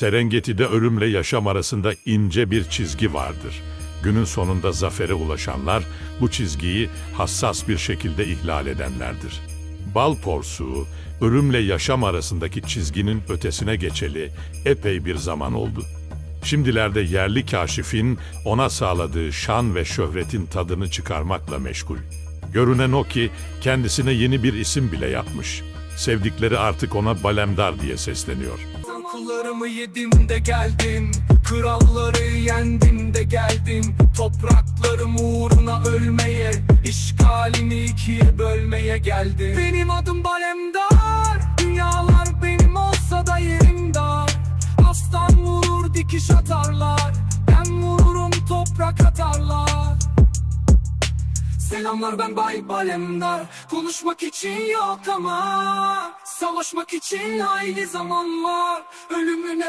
Serengeti'de ölümle yaşam arasında ince bir çizgi vardır. Günün sonunda zafere ulaşanlar bu çizgiyi hassas bir şekilde ihlal edenlerdir. Bal porsuğu, ölümle yaşam arasındaki çizginin ötesine geçeli epey bir zaman oldu. Şimdilerde yerli kaşifin ona sağladığı şan ve şöhretin tadını çıkarmakla meşgul. Görünen o ki kendisine yeni bir isim bile yapmış. Sevdikleri artık ona Balemdar diye sesleniyor. Kullarımı yedim de geldim Kralları yendim de geldim. Topraklarım uğruna ölmeye işgalini ikiye bölmeye geldim. Benim adım Balemdar. Dünyalar benim olsa da yerim dar. Aslan vurur dikiş atarlar. Ben vururum toprak atarlar. Selamlar ben Bay Balemdar. Konuşmak için yok ama Savaşmak için hayli zaman var Ölümüne